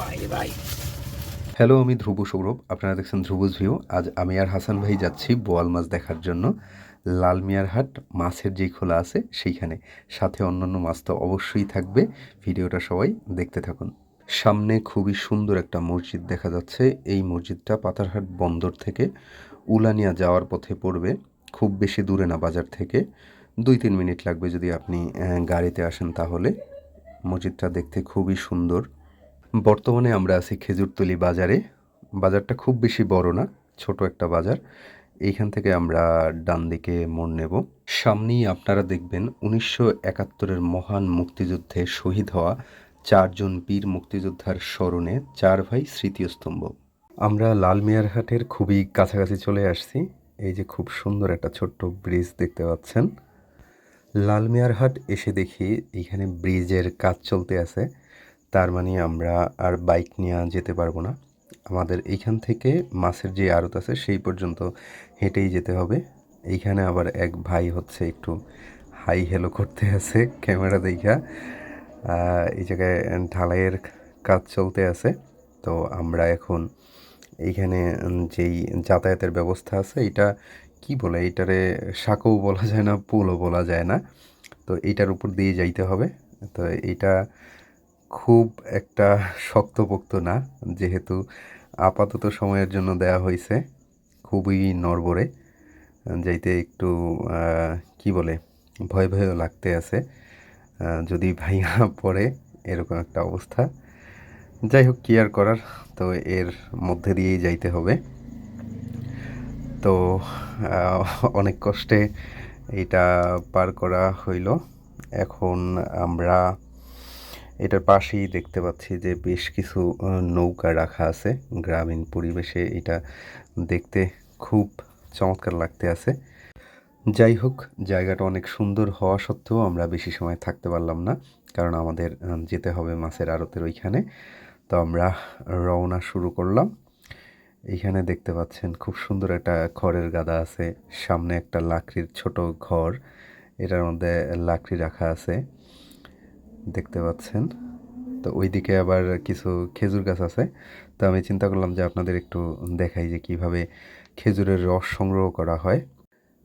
Bye bye hello আমি ধ্রুব সৌরভ। আপনারা দেখছেন ধ্রুবজ ভিউ আজ আমি আর হাসান ভাই যাচ্ছি বোয়াল মাছ দেখার জন্য। লাল মিয়ার হাট, মাছের যেই খোলা আছে সেইখানে। সাথে অন্যান্য মাছ তো অবশ্যই থাকবে। ভিডিওটা সবাই দেখতে থাকুন। সামনে খুবই সুন্দর একটা মসজিদ দেখা যাচ্ছে। এই মসজিদটা পাতারহাট বন্দর থেকে উলানিয়া যাওয়ার পথে পড়বে। খুব বেশি দূরে না বাজার থেকে। দুই তিন মিনিট লাগবে যদি আপনি গাড়িতে আসেন তাহলে। মসজিদটা দেখতে খুবই সুন্দর। বর্তমানে আমরা আছি খেজুরতলি বাজারে। বাজারটা খুব বেশি বড় না, ছোট একটা বাজার। এইখান থেকে আমরা ডান দিকে মোড় নেব। সামনেই আপনারা দেখবেন উনিশশো একাত্তরের মহান মুক্তিযুদ্ধে শহীদ হওয়া চারজন বীর মুক্তিযোদ্ধার স্মরণে চার ভাই স্মৃতিস্তম্ভ। আমরা লালমিয়ারহাটের খুবই কাছাকাছি চলে আসছি। এই যে খুব সুন্দর একটা ছোট্ট ব্রিজ দেখতে পাচ্ছেন। লালমিয়ারহাট এসে দেখি এখানে ব্রিজের কাজ চলতে আছে। তার মানে আমরা আর বাইক নিয়ে যেতে পারব না। আমাদের এইখান থেকে মাছের যে আড়ত আছে সেই পর্যন্ত হেঁটেই যেতে হবে। এইখানে আবার এক ভাই হচ্ছে একটু হাই হেলো করতে আছে ক্যামেরা দেখা। এই জায়গায় ঢালাইয়ের কাজ চলতে আছে। তো আমরা এখন এইখানে যেই যাতায়াতের ব্যবস্থা আছে এটা কি বলে? এইটারে সাঁকও বলা যায় না, পুলও বলা যায় না। তো এইটার উপর দিয়ে যাইতে হবে। তো এইটা খুব একটা শক্তপোক্ত না, যেহেতু আপাতত সময়ের জন্য দেয়া হয়েছে খুবই নড়বড়ে, যাইতে একটু কি বলে, ভয় ভয়ও লাগতে আছে। যদি ভাইয়া পড়ে, এরকম একটা অবস্থা। যাই হোক, কি আর করার, তো এর মধ্যে দিয়েই যাইতে হবে। তো অনেক কষ্টে এটা পার করা হইল। এখন আমরা এটার পাশেই দেখতে পাচ্ছি যে বেশ কিছু নৌকা রাখা আছে। গ্রামীণ পরিবেশে এটা দেখতে খুব চমৎকার লাগতে আছে। যাই হোক, জায়গাটা অনেক সুন্দর হওয়া সত্ত্বেও আমরা বেশি সময় থাকতে পারলাম না, কারণ আমাদের যেতে হবে মাছের আড়তের ওইখানে। তো আমরা রওনা শুরু করলাম। এইখানে দেখতে পাচ্ছেন খুব সুন্দর একটা খড়ের গাদা আছে, সামনে একটা লাকড়ির ছোট ঘর। এটার মধ্যে লাকড়ি রাখা আছে। দেখতে পাচ্ছেন। তো ওইদিকে আবার কিছু খেজুর গাছ আছে। তো আমি চিন্তা করলাম যে আপনাদের একটু দেখাই যে কীভাবে খেজুরের রস সংগ্রহ করা হয়।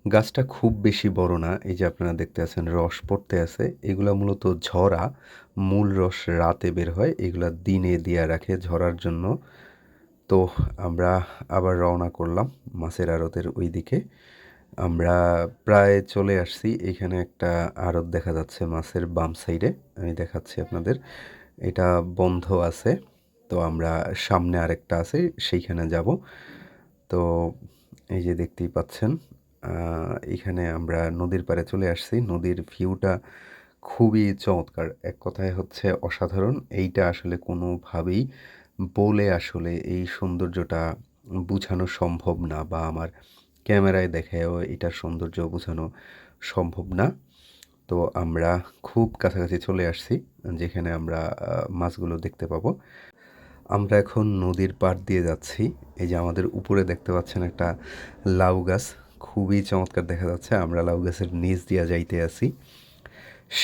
গাছটা খুব বেশি বড় না, এই যে আপনারা দেখতে আছেন রস পড়তে আছে। এগুলা মূলত ঝরা, মূল রস রাতে বের হয়, এগুলা দিনে দিয়া রাখে ঝরার জন্য। তো আমরা আবার রওনা করলাম মাছের আড়তের ওই দিকে আমরা প্রায় চলে আসছি। এখানে একটা আড়ত দেখা যাচ্ছে মাছের বাম সাইডে। আমি দেখাচ্ছি আপনাদের। এটা বন্ধ আছে, তো আমরা সামনে আরেকটা আছে, সেইখানে যাব। তো এই যে দেখতেই পাচ্ছেন এখানে আমরা নদীর পাড়ে চলে আসছি। নদীর ভিউটা খুবই চমৎকার। এক কথায় হচ্ছে অসাধারণ। এইটা আসলে কোনোভাবেই বলে আসলে এই সৌন্দর্যটা বোঝানো সম্ভব না বা আমার ক্যামেরায় দেখায়ও এটার সৌন্দর্য বোঝানো সম্ভব না। তো আমরা খুব কাছাকাছি চলে আসছি, যেখানে আমরা মাছগুলো দেখতে পাবো। আমরা এখন নদীর পাড় দিয়ে যাচ্ছি। এই যে আমাদের উপরে দেখতে পাচ্ছেন একটা লাউ গাছ, খুবই চমৎকার দেখা যাচ্ছে। আমরা লাউ গাছের নিচ দিয়া যাইতে আছি।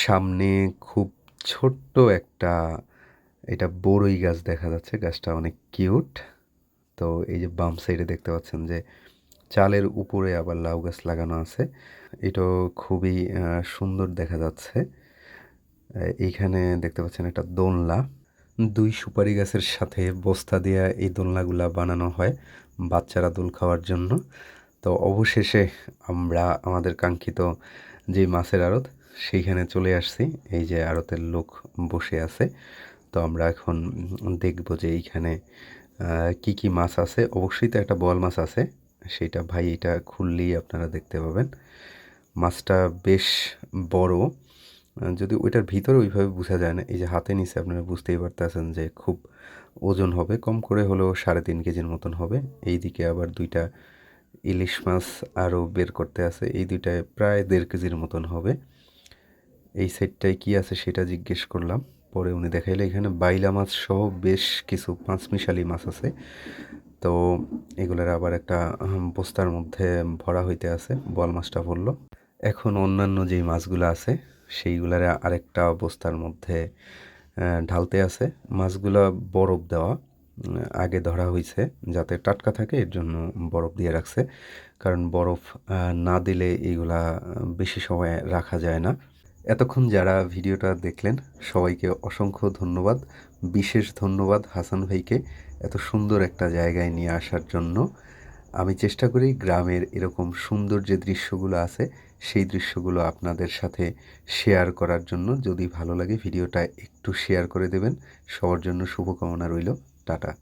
সামনে খুব ছোট্ট একটা, এটা বড়ই গাছ দেখা যাচ্ছে। গাছটা অনেক কিউট। তো এই যে বাম সাইডে দেখতে পাচ্ছেন যে চালের উপরে আবার লাউ গাছ লাগানো আছে। এটাও খুবই সুন্দর দেখা যাচ্ছে। এইখানে দেখতে পাচ্ছেন একটা দোলনা। দুই সুপারি গাছের সাথে বস্তা দিয়ে এই দোলনাগুলা বানানো হয় বাচ্চারা দোল খাওয়ার জন্য। তো অবশেষে আমরা, আমাদের কাঙ্ক্ষিত যে মাছের আড়ত, সেইখানে চলে আসছি। এই যে আড়তের লোক বসে আছে। তো আমরা এখন দেখব যে এইখানে কি কি মাছ আছে। অবশ্যই তো একটা বোয়াল মাছ আছে। সেইটা ভাই এটা খুললেই আপনারা দেখতে পাবেন। মাছটা বেশ বড়। যদি ওইটার ভিতরে ওইভাবে বোঝা যায় না, এই যে হাতে নিচে আপনারা বুঝতেই পারতেছেন যে খুব ওজন হবে, কম করে হলেও সাড়ে তিন কেজির মতন হবে। এইদিকে আবার দুইটা ইলিশ মাছ আরও বের করতে আছে, এই দুইটায় প্রায় দেড় কেজির মতন হবে। এই সেটটায় কি আছে সেটা জিজ্ঞেস করলাম, পরে উনি দেখাইলে এখানে বাইলা মাছ সহ বেশ কিছু পাঁচমিশালি মাছ আছে। তো এগুলোর আবার একটা বস্তার মধ্যে ভরা হইতে আছে বল মাছটা পড়ল। এখন অন্যান্য যেই মাছগুলো আছে সেইগুলার আরেকটা বস্তার মধ্যে ঢালতে আছে। মাছগুলা বরফ দেওয়া আগে ধরা হয়েছে যাতে টাটকা থাকে এর জন্য বরফ দিয়ে রাখছে। কারণ বরফ না দিলে আহ, বেশি সময় রাখা যায় না। এতক্ষণ যারা ভিডিওটা দেখলেন সবাইকে অসংখ্য ধন্যবাদ। বিশেষ ধন্যবাদ হাসান ভাইকে এত সুন্দর একটা জায়গায় নিয়ে আসার জন্য। আমি চেষ্টা করি গ্রামের এরকম সুন্দর যে দৃশ্যগুলো আছে, সেই দৃশ্যগুলো আপনাদের সাথে শেয়ার করার জন্য। যদি ভালো লাগে ভিডিওটা একটু শেয়ার করে দেবেন। সবার জন্য শুভকামনা রইল। টাটা।